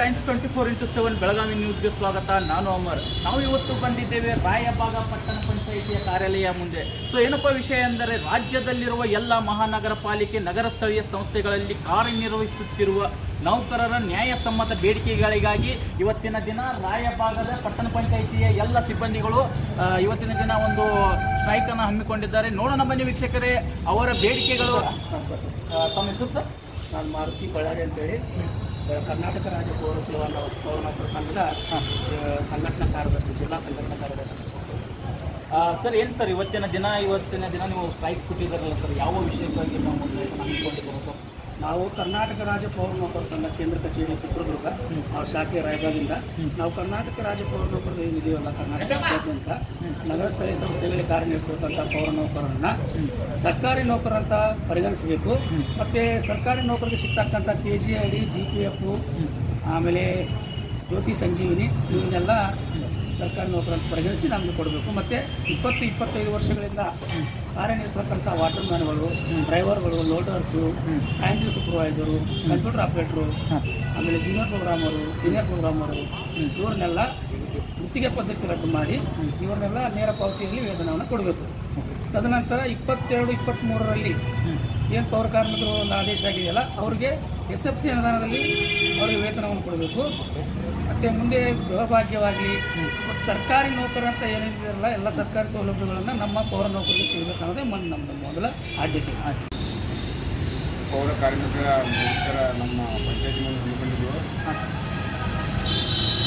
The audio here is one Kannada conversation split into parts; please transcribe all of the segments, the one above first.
Times twenty four into seven Belagavi ನ್ಯೂಸ್ಗೆ ಸ್ವಾಗತ. ನಾನು ಅಮರ್. ನಾವು ಇವತ್ತು ಬಂದಿದ್ದೇವೆ ರಾಯಭಾಗ ಪಟ್ಟಣ ಪಂಚಾಯಿತಿಯ ಕಾರ್ಯಾಲಯ ಮುಂದೆ. ಸೊ ಏನಪ್ಪ ವಿಷಯ ಎಂದರೆ ರಾಜ್ಯದಲ್ಲಿರುವ ಎಲ್ಲ ಮಹಾನಗರ ಪಾಲಿಕೆ ನಗರ ಸ್ಥಳೀಯ ಸಂಸ್ಥೆಗಳಲ್ಲಿ ಕಾರ್ಯನಿರ್ವಹಿಸುತ್ತಿರುವ ನೌಕರರ ನ್ಯಾಯಸಮ್ಮತ ಬೇಡಿಕೆಗಳಿಗಾಗಿ ಇವತ್ತಿನ ದಿನ ರಾಯಭಾಗದ ಪಟ್ಟಣ ಪಂಚಾಯಿತಿಯ ಎಲ್ಲ ಸಿಬ್ಬಂದಿಗಳು ಇವತ್ತಿನ ದಿನ ಒಂದು ಸ್ಟ್ರೈಕ್ ಅನ್ನು ಹಮ್ಮಿಕೊಂಡಿದ್ದಾರೆ. ನೋಡೋಣ ಬನ್ನಿ ವೀಕ್ಷಕರೇ, ಅವರ ಬೇಡಿಕೆಗಳು. ತಮ್ಮ ಹೆಸರು ಸರ್? ನಾನು ಮಾರುತಿ ಬಳ್ಳಾರಿ ಅಂತೇಳಿ. ಕರ್ನಾಟಕ ರಾಜ್ಯ ಪೌರ ಸೇವಾ ನೌ- ಪೌರ ಸಂಘದ ಸಂಘಟನಾ ಕಾರ್ಯದರ್ಶಿ ಜಿಲ್ಲಾ ಸಂಘಟನಾ ಕಾರ್ಯದರ್ಶಿ. ಸರ್ ಏನು ಸರ್ ಇವತ್ತಿನ ದಿನ ಇವತ್ತಿನ ದಿನ ನೀವು ಸ್ಟ್ರೈಕ್ ಕೊಟ್ಟಿದ್ದಾರಲ್ಲ ಸರ್? ಯಾವ ವಿಷಯಕ್ಕಾಗಿ ನಾವು ಸರ್? ನಾವು ಕರ್ನಾಟಕ ರಾಜ್ಯ ಪೌರ ನೌಕರ ಸಂಘ, ಕೇಂದ್ರ ಕಚೇರಿ ಚಿತ್ರದುರ್ಗ ಅವ್ರ ಶಾಖೆ ರಾಯಬಾಗಿಂದ. ನಾವು ಕರ್ನಾಟಕ ರಾಜ್ಯ ಪೌರ ನೌಕರರು ಏನಿದೆಯಲ್ಲ ಕರ್ನಾಟಕದಾದ್ಯಂತ ನಗರ ಸ್ಥಳೀಯ ಸಂಸ್ಥೆಗಳಲ್ಲಿ ಕಾರ್ಯನಿರ್ವಹಿಸತಕ್ಕಂಥ ಪೌರ ನೌಕರರನ್ನ ಸರ್ಕಾರಿ ನೌಕರ ಅಂತ ಪರಿಗಣಿಸಬೇಕು. ಮತ್ತು ಸರ್ಕಾರಿ ನೌಕರಿಗೆ ಸಿಗ್ತಕ್ಕಂಥ K G I D G P F ಆಮೇಲೆ ಜ್ಯೋತಿ ಸಂಜೀವಿನಿ, ಇವನ್ನೆಲ್ಲ ಸರ್ಕಾರಿ ನೌಕರನ್ನು ಪರಿಗಣಿಸಿ ನಮಗೆ ಕೊಡಬೇಕು. ಮತ್ತು ಇಪ್ಪತ್ತು ಇಪ್ಪತ್ತೈದು ವರ್ಷಗಳಿಂದ ಕಾರ್ಯನಿರ್ವಹಿಸತಕ್ಕಂಥ ವಾಟರ್ ಮ್ಯಾನ್ಗಳು, ಡ್ರೈವರ್ಗಳು, ಲೋಡರ್ಸು, ಟ್ಯಾಂಕಿ ಸೂಪರ್ವೈಸರು, ಕಂಪ್ಯೂಟರ್ ಆಪ್ರೇಟ್ರು, ಆಮೇಲೆ ಜೂನಿಯರ್ ಪ್ರೋಗ್ರಾಮರು, ಸೀನಿಯರ್ ಪ್ರೋಗ್ರಾಮರು, ಇವ್ರನ್ನೆಲ್ಲ ಗುತ್ತಿಗೆ ಪದ್ಧತಿ ರದ್ದು ಮಾಡಿ ಇವ್ರನ್ನೆಲ್ಲ ನೇರ ಪಾವತಿಯಲ್ಲಿ ವೇತನವನ್ನು ಕೊಡಬೇಕು. ತದನಂತರ ಇಪ್ಪತ್ತೆರಡು ಇಪ್ಪತ್ತ್ಮೂರರಲ್ಲಿ ಏನು ಪೌರ ಕಾರ್ಮಿಕರು ಒಂದು ಆದೇಶ ಆಗಿದೆಯಲ್ಲ, ಅವ್ರಿಗೆ ಎಸ್ ಎಫ್ ಸಿ ಅನುದಾನದಲ್ಲಿ ಅವರಿಗೆ ವೇತನವನ್ನು ಕೊಡಬೇಕು. ಮತ್ತು ಮುಂದೆ ಗೃಹಭಾಗ್ಯವಾಗಿ ಮತ್ತು ಸರ್ಕಾರಿ ನೌಕರ ಅಂತ ಏನಿದೆಯಲ್ಲ ಎಲ್ಲ ಸರ್ಕಾರಿ ಸೌಲಭ್ಯಗಳನ್ನು ನಮ್ಮ ಪೌರ ನೌಕರಿಗೆ ಸಿಗಬೇಕು ಅನ್ನೋದೇ ಮನ್ ನಮ್ಮದು ಮೊದಲ ಆದ್ಯತೆ. ಪೌರ ಕಾರ್ಮಿಕರ ಮುಖ್ಯ ನಮ್ಮ ಪಂಚಾಯತಿ ಮುಂದೆ ಹಮ್ಮಿಕೊಂಡಿದ್ದು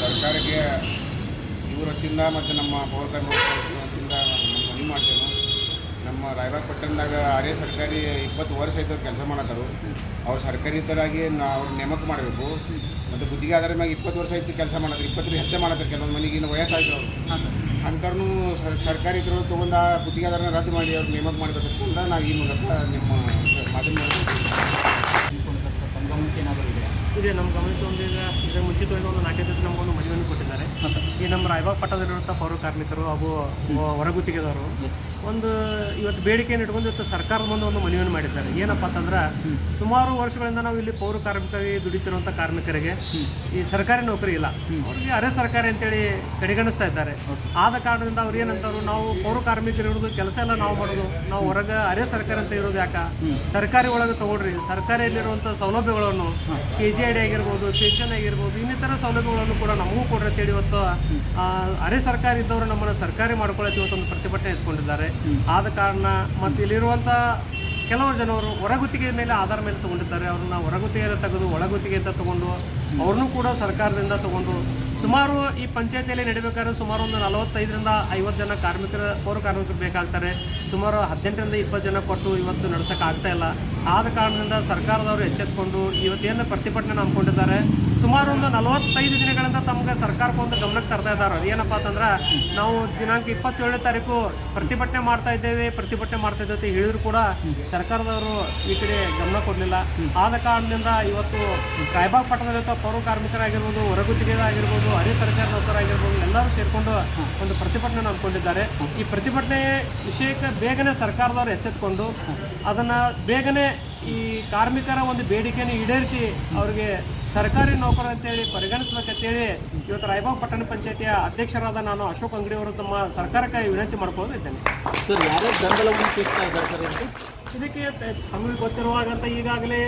ಸರ್ಕಾರಕ್ಕೆ ಇವರ ವತಿಯಿಂದ ಮತ್ತು ನಮ್ಮ ಪೌರ ಕಾರ್ಮಿಕರ ವತಿಯಿಂದ ನಮ್ಮ ರಾಯಬಾಗ್ ಪಟ್ಟಣದಾಗ ಆರ್ಯ ಸರ್ಕಾರಿ ಇಪ್ಪತ್ತು ವರ್ಷ ಆಯ್ತು ಕೆಲಸ ಮಾಡತ್ತಾರು. ಅವ್ರು ಸರ್ಕಾರಿತರಾಗಿ ನಾ ಅವ್ರು ನೇಮಕ ಮಾಡಬೇಕು. ಮತ್ತು ಗುತ್ತಿಗೆ ಆಧಾರ ಮ್ಯಾಗ ಇಪ್ಪತ್ತು ವರ್ಷ ಆಯ್ತು ಕೆಲಸ ಮಾಡತ್ತಾರೆ ಇಪ್ಪತ್ತರ ಹೆಚ್ಚ ಮಾಡತ್ತಾರೆ ಕೆಲವೊಂದು ಮನೆಗೆ ಇನ್ನು ವಯಸ್ಸಾಯ್ತು ಅವರು. ಅಂಥವ್ರನ್ನೂ ಸರ್. ಸರ್ಕಾರಿ ಇದ್ರು ತೊಗೊಂಡು ಆ ಗುತ್ತಿಗೆ ಆಧಾರನ ರದ್ದು ಮಾಡಿ ಅವ್ರು ನೇಮಕ ಮಾಡಬೇಕಂತ ನಾವು ಈ ಮೂಲಕ ನಿಮ್ಮ ಮಾಧ್ಯಮ ಇದೆ ನಮ್ಮ ಗಮನಕ್ಕೆ ಒಂದು ಈಗ ಇದರ ಮುಂಚಿತವಾಗಿ ಒಂದು ನಾಲ್ಕೈದು ದಿವಸ ನಮಗೊಂದು ಮನವಿಯನ್ನು ಕೊಟ್ಟಿದ್ದಾರೆ. ಈ ನಮ್ಮ ರಾಯಬಾಗ್ ಪಟ್ಟದಲ್ಲಿರುವಂಥ ಪೌರ ಕಾರ್ಮಿಕರು ಹಾಗೂ ಹೊರಗುತ್ತಿಗೆದವರು ಒಂದು ಇವತ್ತು ಬೇಡಿಕೆಯನ್ನು ಇಟ್ಕೊಂಡು ಇವತ್ತು ಸರ್ಕಾರದ ಮುಂದೆ ಒಂದು ಮನವಿಯನ್ನು ಮಾಡಿದ್ದಾರೆ. ಏನಪ್ಪ ಅಂತಂದ್ರೆ ಸುಮಾರು ವರ್ಷಗಳಿಂದ ನಾವು ಇಲ್ಲಿ ಪೌರ ಕಾರ್ಮಿಕರಿಗೆ ದುಡಿತಿರುವಂಥ ಕಾರ್ಮಿಕರಿಗೆ ಈ ಸರ್ಕಾರಿ ನೌಕರಿ ಇಲ್ಲ. ಅವ್ರಿಗೆ ಅರೆ ಸರ್ಕಾರಿ ಅಂತೇಳಿ ಕಡೆಗಣಿಸ್ತಾ ಇದ್ದಾರೆ. ಆದ ಕಾರಣದಿಂದ ಅವ್ರು ಏನಂತಾರು ನಾವು ಪೌರ ಕಾರ್ಮಿಕರು ಇರೋದು ಕೆಲಸ ಎಲ್ಲ ನಾವು ಮಾಡೋದು. ನಾವು ಹೊರಗೆ ಅರೆ ಸರ್ಕಾರ ಅಂತ ಇರೋದು ಯಾಕೆ? ಸರ್ಕಾರಿ ಒಳಗೆ ತಗೊಳ್ರಿ. ಸರ್ಕಾರಿಯಲ್ಲಿರುವಂಥ ಸೌಲಭ್ಯಗಳನ್ನು ಕೆ ಜಿ ಐ ಡಿ ಆಗಿರ್ಬೋದು ಪೆನ್ಷನ್ ಆಗಿರ್ಬೋದು ಇನ್ನಿತರ ಸೌಲಭ್ಯಗಳನ್ನು ಕೂಡ ನಮಗೂ ಕೊಡ್ರಿ ಅಂತೇಳಿ ಇವತ್ತು ಅರೆ ಸರ್ಕಾರ ಇದ್ದವರು ನಮ್ಮನ್ನು ಸರ್ಕಾರಿ ಮಾಡ್ಕೊಳ್ಳೋಕೆ ಇವತ್ತೊಂದು ಪ್ರತಿಭಟನೆ ಎತ್ಕೊಂಡಿದ್ದಾರೆ. ಆದ ಕಾರಣ ಮತ್ತು ಇಲ್ಲಿರುವಂಥ ಕೆಲವರು ಜನರು ಹೊರಗುತ್ತಿಗೆ ಮೇಲೆ ಆಧಾರ ಮೇಲೆ ತಗೊಂಡಿದ್ದಾರೆ. ಅವ್ರನ್ನ ಹೊರಗುತ್ತಿಗೆಯಿಂದ ತೆಗೆದು ಒಳಗುತ್ತಿಗೆ ಅಂತ ತಗೊಂಡು ಅವ್ರನ್ನೂ ಕೂಡ ಸರ್ಕಾರದಿಂದ ತಗೊಂಡು ಸುಮಾರು ಈ ಪಂಚಾಯತಿಯಲ್ಲಿ ನಡಿಬೇಕಾದ್ರೆ ಸುಮಾರು ಒಂದು ನಲವತ್ತೈದರಿಂದ ಐವತ್ತು ಜನ ಕಾರ್ಮಿಕರ ಪೌರ ಕಾರ್ಮಿಕರು ಬೇಕಾಗ್ತಾರೆ. ಸುಮಾರು ಹದಿನೆಂಟರಿಂದ ಇಪ್ಪತ್ತು ಜನ ಕೊಟ್ಟು ಇವತ್ತು ನಡೆಸೋಕ್ಕಾಗ್ತಾ ಇಲ್ಲ. ಆದ ಕಾರಣದಿಂದ ಸರ್ಕಾರದವರು ಎಚ್ಚೆತ್ಕೊಂಡು ಇವತ್ತೇನು ಪ್ರತಿಭಟನೆ ನಂಬ್ಕೊಂಡಿದ್ದಾರೆ ಸುಮಾರು ಒಂದು ನಲವತ್ತೈದು ದಿನಗಳಿಂದ ತಮಗೆ ಸರ್ಕಾರಕ್ಕೆ ಒಂದು ಗಮನಕ್ಕೆ ತರ್ತಾ ಇದ್ದಾರೆ. ಏನಪ್ಪ ಅಂತಂದ್ರೆ ನಾವು ದಿನಾಂಕ ಇಪ್ಪತ್ತೇಳನೇ ತಾರೀಕು ಪ್ರತಿಭಟನೆ ಮಾಡ್ತಾ ಇದ್ದೇವೆ, ಪ್ರತಿಭಟನೆ ಮಾಡ್ತಾ ಇದ್ದೇವೆ ಅಂತ ಹೇಳಿದ್ರು ಕೂಡ ಸರ್ಕಾರದವರು ಈ ಕಡೆ ಗಮನ ಕೊಡಲಿಲ್ಲ. ಆದ ಕಾರಣದಿಂದ ಇವತ್ತು ರಾಯಬಾಗ್ ಪಟ್ಟಣದಲ್ಲಿರುವ ಪೌರ ಕಾರ್ಮಿಕರಾಗಿರ್ಬೋದು ಹೊರಗುತ್ತಿಗೆದಾಗಿರ್ಬೋದು ಅರೆ ಸರ್ಕಾರಿ ನೌಕರಾಗಿರ್ಬೋದು ಎಲ್ಲರೂ ಸೇರಿಕೊಂಡು ಒಂದು ಪ್ರತಿಭಟನೆ ಅಂದ್ಕೊಂಡಿದ್ದಾರೆ ಈ ಪ್ರತಿಭಟನೆ ವಿಷಯಕ್ಕೆ ಬೇಗನೆ ಸರ್ಕಾರದವರು ಎಚ್ಚೆತ್ಕೊಂಡು ಅದನ್ನು ಬೇಗನೆ ಈ ಕಾರ್ಮಿಕರ ಒಂದು ಬೇಡಿಕೆಯನ್ನು ಈಡೇರಿಸಿ ಅವರಿಗೆ ಸರ್ಕಾರಿ ನೌಕರ ಅಂತೇಳಿ ಪರಿಗಣಿಸಬೇಕಂತೇಳಿ ಇವತ್ತು ರಾಯಬಾಗ್ ಪಟ್ಟಣ ಪಂಚಾಯತಿಯ ಅಧ್ಯಕ್ಷರಾದ ನಾನು ಅಶೋಕ್ ಅಂಗಡಿ ಅವರು ತಮ್ಮ ಸರ್ಕಾರಕ್ಕೆ ವಿನಂತಿ ಮಾಡ್ಕೊಂಡಿದ್ದೇನೆ ಸರ್ ಯಾರೇ ಬೆಂಬಲವನ್ನು ಇದಕ್ಕೆ ತಮಗೆ ಗೊತ್ತಿರುವಾಗಂತ ಈಗಾಗಲೇ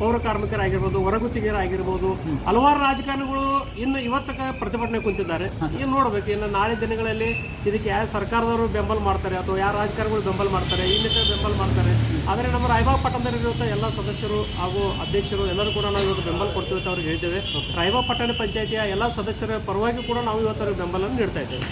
ಪೌರ ಕಾರ್ಮಿಕರಾಗಿರ್ಬೋದು ಹೊರಗುತ್ತಿಗೆಯರಾಗಿರ್ಬೋದು ಹಲವಾರು ರಾಜಕಾರಣಿಗಳು ಇನ್ನು ಇವತ್ತಕ್ಕೆ ಪ್ರತಿಭಟನೆ ಕುಂತಿದ್ದಾರೆ. ಏನು ನೋಡಬೇಕು ಇನ್ನು ನಾಳೆ ದಿನಗಳಲ್ಲಿ ಇದಕ್ಕೆ ಯಾವ ಸರ್ಕಾರದವರು ಬೆಂಬಲ ಮಾಡ್ತಾರೆ ಅಥವಾ ಯಾವ ರಾಜಕಾರಣಿಗಳು ಬೆಂಬಲ ಮಾಡ್ತಾರೆ ಇನ್ನಿತರ ಬೆಂಬಲ ಮಾಡ್ತಾರೆ. ಆದರೆ ನಮ್ಮ ರಾಯಬಾಗ್ ಪಟ್ಟಣದಲ್ಲಿರುವಂಥ ಎಲ್ಲ ಸದಸ್ಯರು ಹಾಗೂ ಅಧ್ಯಕ್ಷರು ಎಲ್ಲರೂ ಕೂಡ ನಾವು ಇವತ್ತು ಬೆಂಬಲ ಕೊಡ್ತೀವಿ ಅಂತ ಅವ್ರಿಗೆ ಹೇಳ್ತೇವೆ. ರಾಯಬಾಗ್ ಪಟ್ಟಣ ಪಂಚಾಯತಿಯ ಎಲ್ಲ ಸದಸ್ಯರ ಪರವಾಗಿ ಕೂಡ ನಾವು ಇವತ್ತು ಅವ್ರಿಗೆ ಬೆಂಬಲವನ್ನು ನೀಡ್ತಾ ಇದ್ದೇವೆ.